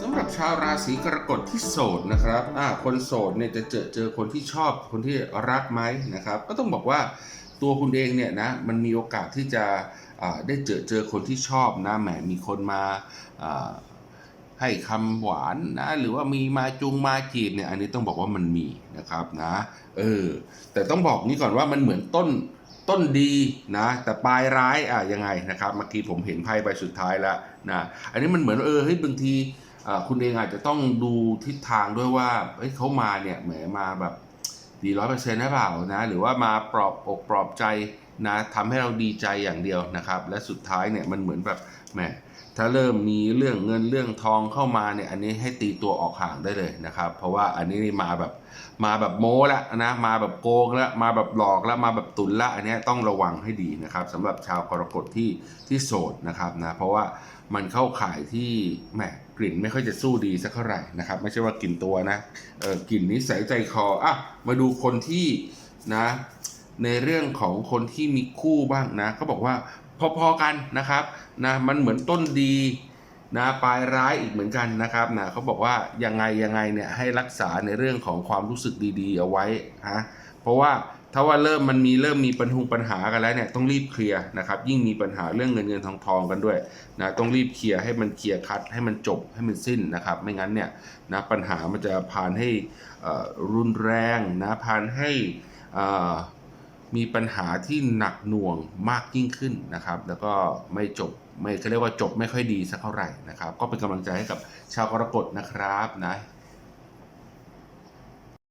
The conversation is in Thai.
สำหรับชาวราศีกรกฎที่โสดนะครับอ่าคนโสดเนี่ยจะเจอเจอคนที่ชอบคนที่รักไหมนะครับ ก็ต้องบอกว่าตัวคุณเองเนี่ยนะมันมีโอกาสที่จะได้เจอเจอคนที่ชอบนะแหมมีคนมาให้คำหวานนะหรือว่ามีมาจุงมาจีบเนี่ยอันนี้ต้องบอกว่ามันมีนะครับนะเออแต่ต้องบอกนี้ก่อนว่ามันเหมือนต้นต้นดีนะแต่ปลายร้ายอะยังไงนะครับเมื่อกี้ผมเห็นไพ่ใบสุดท้ายแล้วนะอันนี้มันเหมือนเออเฮ้ยบางที คุณเองอาจจะต้องดูทิศทางด้วยว่าเฮ้ยเขามาเนี่ยแหมมาแบบดีร้อยเปอร์เซ็นต์หรือเปล่านะ หรือว่ามาปลอบอกปลอบใจ นะทำให้เราดีใจอย่างเดียวนะครับ และสุดท้ายเนี่ยมันเหมือนแบบแหมถ้าเริ่มมีเรื่องเงินเรื่องทองเข้ามาเนี่ยอันนี้ให้ตีตัวออกห่างได้เลยนะครับ เพราะว่าอันนี้มาแบบมาแบบโม้ล้วนะมาแบบโกงล้วมาแบบหลอกล้วมาแบบตุนละอันนี้ต้องระวังให้ดีนะครับสำหรับชาวกรกฎที่ที่โสดนะครับนะเพราะว่ามันเข้าข่ายที่แหมกลิ่นไม่ค่อยจะสู้ดีสักเท่าไหร่นะครับ ไม่ใช่ว่ากลิ่นตัวนะเออกลิ่นนิสัยใจคออะมาดูคนที่นะ ในเรื่องของคนที่มีคู่บ้างนะเขาบอกว่าพอๆกันนะครับนะมันเหมือนต้นดีนะปลายร้ายอีกเหมือนกันนะครับนะเขาบอกว่ายังไงยังไงเนี่ยให้รักษาในเรื่องของความรู้สึกดีๆ เอาไว้ฮะเพราะว่าถ้าว่าเริ่มมันมีเริ่มมีปัญหาปัญหากันแล้วเนี่ยต้องรีบเคลียร์นะครับ ยิ่งมีปัญหาเรื่องเงินเงินทองทองกันด้วยนะต้องรีบเคลียร์ให้มันเคลียร์คัดให้มันจบให้มันสิ้นนะครับ ไม่งั้นเนี่ยนะปัญหามันจะพานให้รุนแรงนะพานให้อ่อ มีปัญหาที่หนักหน่วงมากยิ่งขึ้นนะครับ แล้วก็ไม่จบไม่เขาเรียกว่าจบไม่ค่อยดีสักเท่าไหร่นะครับ ก็เป็นกำลังใจให้กับชาวกรกฎนะครับนะ